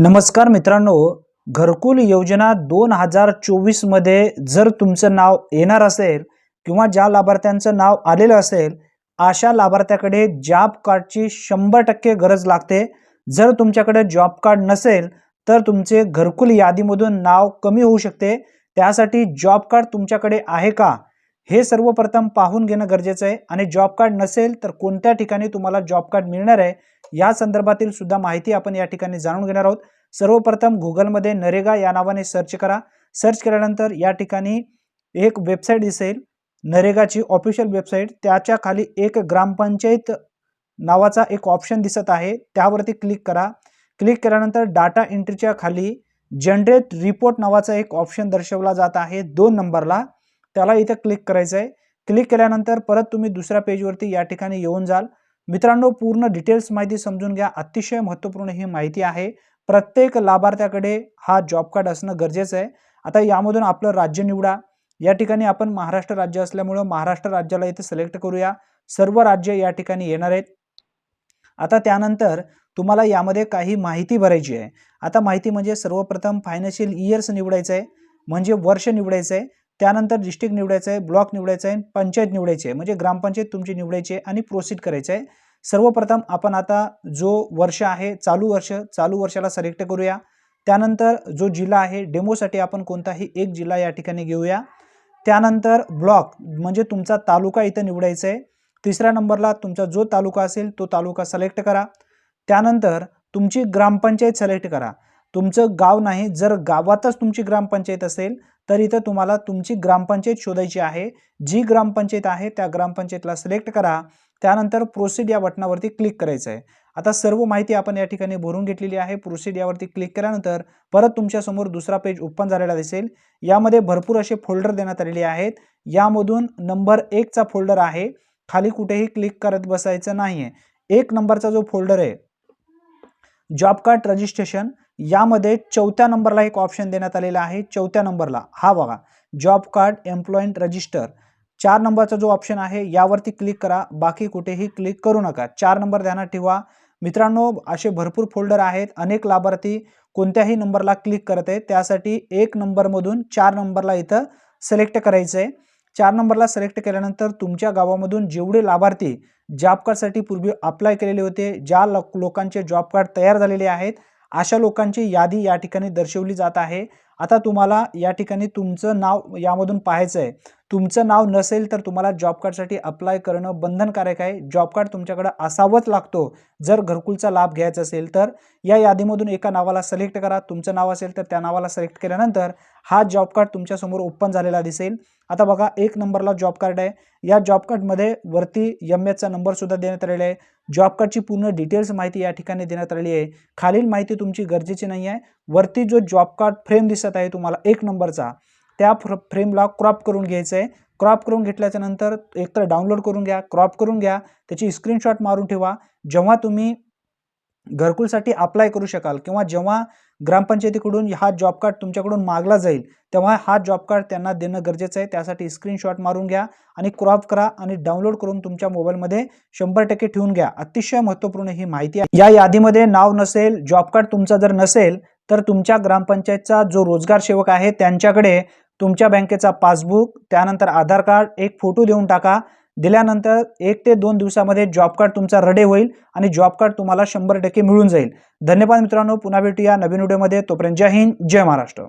नमस्कार मित्रांनो घरकुल योजना दोन हजार चोवीसमध्ये जर तुमचं नाव येणार असेल किंवा ज्या लाभार्थ्यांचं नाव आलेलं असेल अशा लाभार्थ्याकडे जॉब कार्डची शंभर टक्के गरज लागते. जर तुमच्याकडे जॉब कार्ड नसेल तर तुमचे घरकुल यादीमधून नाव कमी होऊ शकते. त्यासाठी जॉब कार्ड तुमच्याकडे आहे का? हे सर्वप्रथम पाहून घेणं गरजेचं आहे. आणि जॉब कार्ड नसेल तर कोणत्या ठिकाणी तुम्हाला जॉब कार्ड मिळणार आहे या संदर्भातील सुद्धा माहिती आपण या ठिकाणी जाणून घेणार आहोत. सर्वप्रथम गुगलमध्ये नरेगा या नावाने सर्च करा. सर्च केल्यानंतर या ठिकाणी एक वेबसाईट दिसेल. नरेगाची ऑफिशियल वेबसाईट त्याच्याखाली एक ग्रामपंचायत नावाचा एक ऑप्शन दिसत आहे. त्यावरती क्लिक करा. क्लिक केल्यानंतर डाटा एंट्रीच्या खाली जनरेट रिपोर्ट नावाचा एक ऑप्शन दर्शवला जात आहे. दोन नंबरला त्याला इथं क्लिक करायचं आहे क्लिक केल्यानंतर परत तुम्ही दुसऱ्या पेजवरती या ठिकाणी येऊन जाल. मित्रांनो पूर्ण डिटेल्स माहिती समजून घ्या. अतिशय महत्त्वपूर्ण ही माहिती आहे. प्रत्येक लाभार्थ्याकडे हा जॉब कार्ड असणं गरजेचं आहे. आता यामधून आपलं राज्य निवडा. या ठिकाणी आपण महाराष्ट्र राज्य असल्यामुळं महाराष्ट्र राज्याला इथे सिलेक्ट करूया. सर्व राज्य या ठिकाणी येणार आहेत. आता त्यानंतर तुम्हाला यामध्ये काही माहिती भरायची आहे. आता माहिती म्हणजे सर्वप्रथम फायनान्शियल इयर्स निवडायचं आहे म्हणजे वर्ष निवडायचं आहे त्यानंतर डिस्ट्रिक्ट निवडायचं आहे ब्लॉक निवडायचं आहे पंचायत निवडायची आहे म्हणजे ग्रामपंचायत तुमची निवडायची आहे आणि प्रोसीड करायचं आहे सर्वप्रथम आपण आता जो वर्ष आहे चालू वर्ष चालू वर्षाला सिलेक्ट करूया. त्यानंतर जो जिल्हा आहे डेमोसाठी आपण कोणताही एक जिल्हा या ठिकाणी घेऊया. त्यानंतर ब्लॉक म्हणजे तुमचा तालुका इथं निवडायचा आहे तिसऱ्या नंबरला तुमचा जो तालुका असेल तो तालुका सिलेक्ट करा. त्यानंतर तुमची ग्रामपंचायत सिलेक्ट करा. तुमचं गाव नाही जर गावातच तुमची ग्रामपंचायत असेल तर इथं तुम्हाला तुमची ग्रामपंचायत शोधायची आहे. जी ग्रामपंचायत आहे त्या ग्रामपंचायतला सिलेक्ट करा. त्यानंतर प्रोसीड या बटनावरती क्लिक करायचं आहे आता सर्व माहिती आपण या ठिकाणी भरून घेतलेली आहे. प्रोसीड यावरती क्लिक केल्यानंतर परत तुमच्यासमोर दुसरा पेज ओपन झालेला दिसेल. यामध्ये भरपूर असे फोल्डर देण्यात आलेले आहेत. यामधून नंबर एकचा फोल्डर आहे. खाली कुठेही क्लिक करत बसायचं नाही आहे एक नंबरचा जो फोल्डर आहे जॉब कार्ड रजिस्ट्रेशन यामध्ये चौथ्या नंबरला एक ऑप्शन देण्यात आलेला आहे. चौथ्या नंबरला हा बघा जॉब कार्ड एम्प्लॉईंट रजिस्टर चार नंबरचा जो ऑप्शन आहे यावरती क्लिक करा. बाकी कुठेही क्लिक करू नका. चार नंबर ध्यानात ठेवा. मित्रांनो असे भरपूर फोल्डर आहेत. अनेक लाभार्थी कोणत्याही नंबरला क्लिक करत आहेत. त्यासाठी एक नंबरमधून चार नंबरला इथं सिलेक्ट करायचं आहे चार नंबरला सिलेक्ट केल्यानंतर तुमच्या गावामधून जेवढे लाभार्थी जॉब कार्डसाठी पूर्वी अप्लाय केलेले होते ज्या लोकांचे जॉब कार्ड तयार झालेले आहेत अशा लोकांची यादी या ठिकाणी दर्शवली जात आहे. आता तुम्हाला या ठिकाणी तुमचं नाव यामधून पाहायचं आहे. तुमचं नाव नसेल तर तुम्हाला जॉब कार्डसाठी अप्लाय करणं बंधनकारक आहे. जॉब कार्ड तुमच्याकडे असावंच लागतो. जर घरकुलचा लाभ घ्यायचा असेल तर या यादीमधून एका नावाला सिलेक्ट करा. तुमचं नाव असेल तर त्या नावाला सिलेक्ट केल्यानंतर हा जॉब कार्ड तुमच्यासमोर ओपन झालेला दिसेल. आता बघा एक नंबरला जॉब कार्ड आहे. या जॉब कार्डमध्ये वरती एम एचचा नंबरसुद्धा देण्यात आलेला आहे. जॉब कार्डची पूर्ण डिटेल्स माहिती या ठिकाणी देण्यात आलेली आहे. खालील माहिती तुमची गरजेची नाही आहे. वरती जो जॉब कार्ड फ्रेम दिसत आहे तुम्हाला एक नंबरचा त्या फ्र फ्रेमला क्रॉप करून घ्यायचं आहे क्रॉप करून घेतल्याच्या नंतर एकतर डाउनलोड करून घ्या क्रॉप करून घ्या त्याची स्क्रीनशॉट मारून ठेवा. जेव्हा तुम्ही घरकुलसाठी अप्लाय करू शकाल किंवा जेव्हा ग्रामपंचायतीकडून हा जॉब कार्ड तुमच्याकडून मागला जाईल. तेव्हा हा जॉब कार्ड त्यांना देणं गरजेचं आहे. त्यासाठी स्क्रीनशॉट मारून घ्या आणि क्रॉप करा आणि डाउनलोड करून तुमच्या मोबाईलमध्ये शंभर टक्के ठेवून घ्या. अतिशय महत्त्वपूर्ण ही माहिती आहे. या यादीमध्ये नाव नसेल जॉब कार्ड तुमचा जर नसेल तर तुमच्या ग्रामपंचायतचा जो रोजगार सेवक आहे त्यांच्याकडे तुमच्या बँकेचा पासबुक त्यानंतर आधार कार्ड एक फोटो देऊन टाका दिल्यानंतर एक ते दोन दिवसामध्ये जॉब कार्ड तुमचा रडे होईल आणि जॉब कार्ड तुम्हाला शंभर टक्के मिळून जाईल. धन्यवाद मित्रांनो पुन्हा भेटूया नवीन व्हिडिओमध्ये तोपर्यंत जय हिंद जय महाराष्ट्र.